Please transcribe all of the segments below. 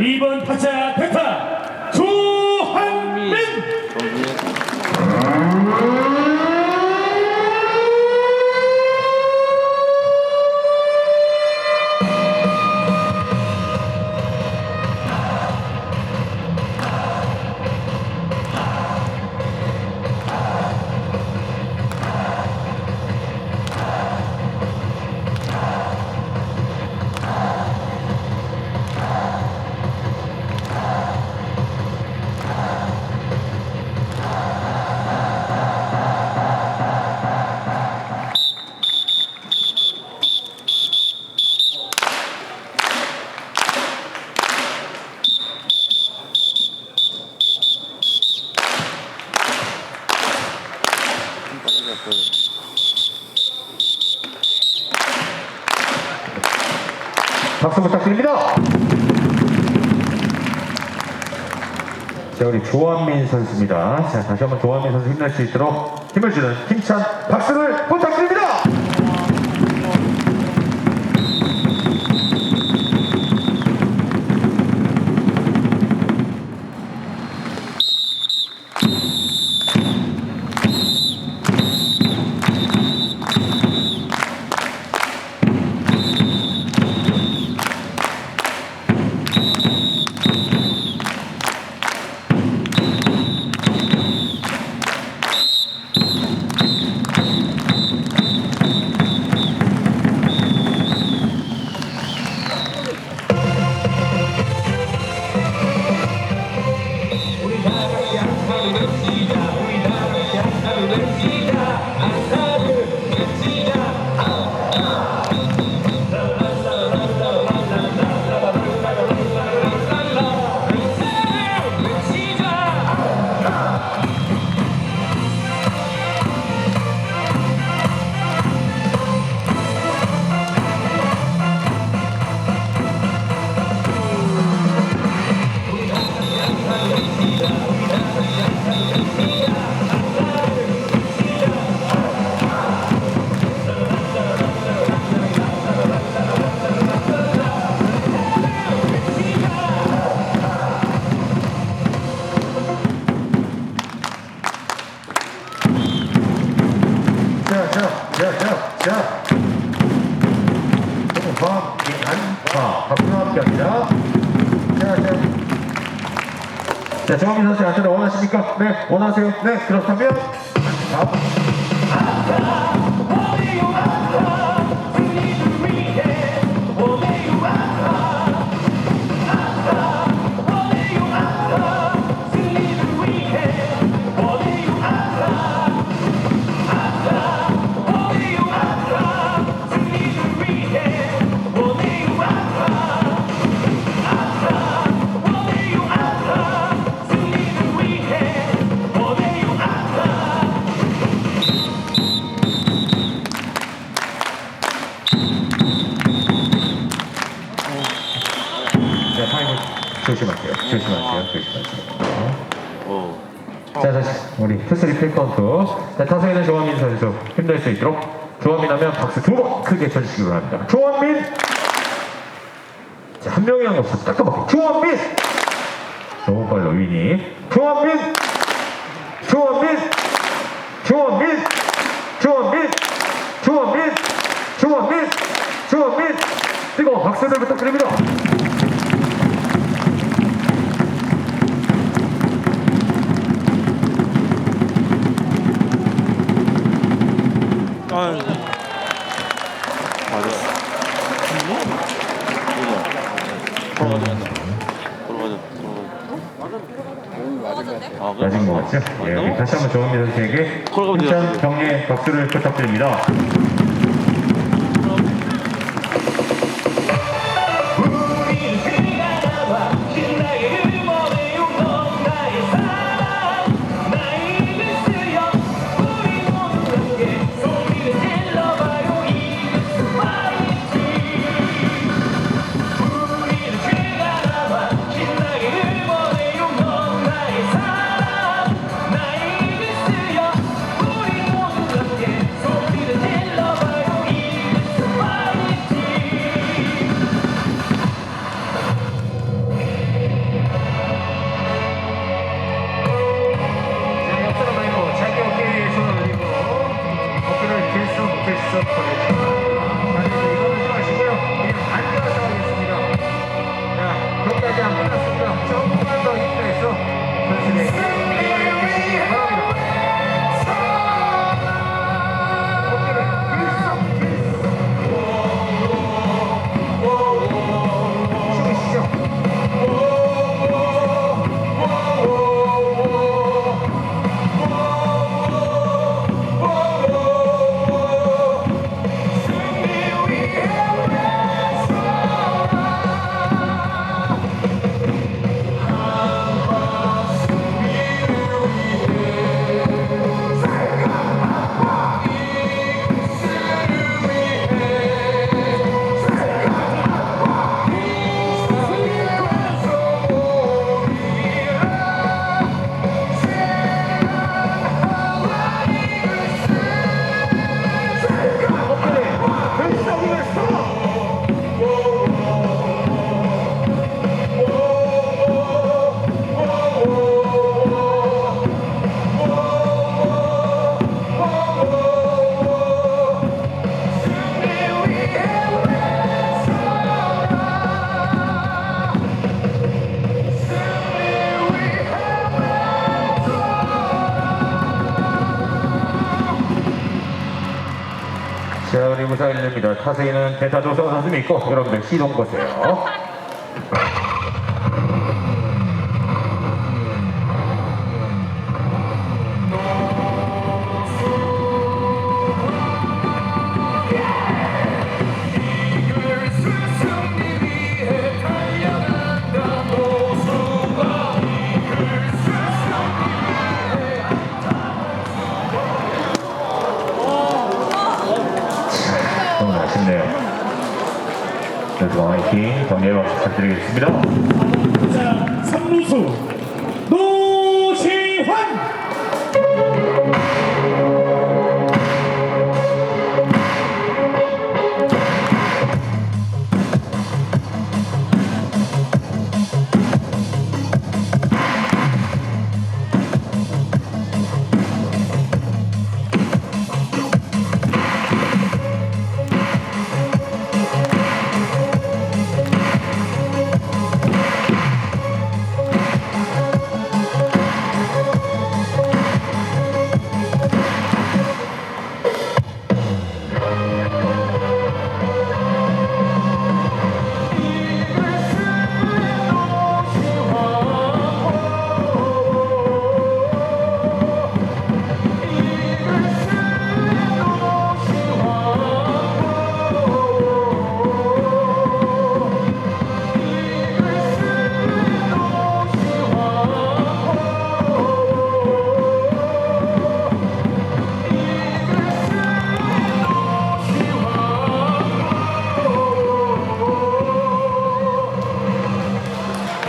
2번 타자 대타 조한민. 박수 부탁드립니다. 자, 우리 조한민 선수입니다. 자, 다시 한번 조한민 선수 힘낼 수 있도록 힘을 주는 힘찬 박수를 부탁드립니다. 정한민 선수 안전을 원하십니까? 네, 원하세요? 네, 그렇다면. 자, 투스리 필카운트. 자, 타석에는 조한민 선수 힘낼 수 있도록 조한민 하면 박수 두 번 크게 쳐주시기 바랍니다. 조한민! 자, 한 명이 한거 없어. 따끔하게. 조한민! 너무 빨라, 위니. 조한민! 조한민! 조한민! 조한민! 조한민! 조한민! 조한민! 뜨거운 박수를 부탁드립니다. 아유. 맞았어. 걸어가자. 걸어가자. 걸어가자. 아, 그래? 맞은 것 같죠? 예, 여기 다시 한번 조은미 선수에게 걸어가면 돼요. 힘찬 격려의 박수를 부탁드립니다. sofrer. 자, 그리고 사일입니다. 타석에는 대타조성 선수 믿고 여러분들 시동 거세요. 정리의 박수 부탁드리겠습니다. 자, 3루수 노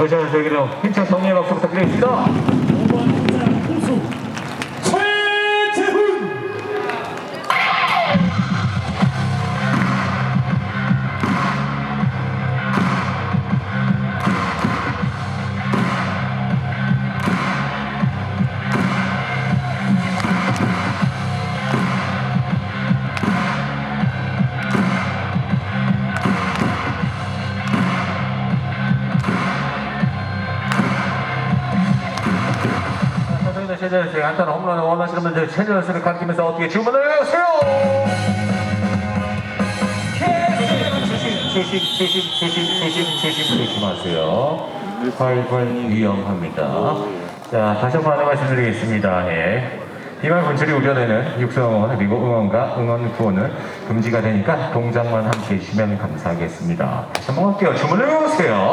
도시원 선수에게도 힘찬 정리의 박수 부탁드리겠습니다. 최재 선수의 안타는 홈런을 원하시는 분들 최재 선수를 가리키면서 어떻게 주문을 해주세요. 조심, 조심, 조심, 조심, 조심, 조심하세요. 활활 위험합니다. 자, 다시 한 번 말씀드리겠습니다. 예. 비말 분출이 우려되는 육성응원 그리고 응원과 응원 구호는 금지가 되니까 동작만 함께 해주시면 감사하겠습니다. 다시 한번 할게요. 주문을 해주세요.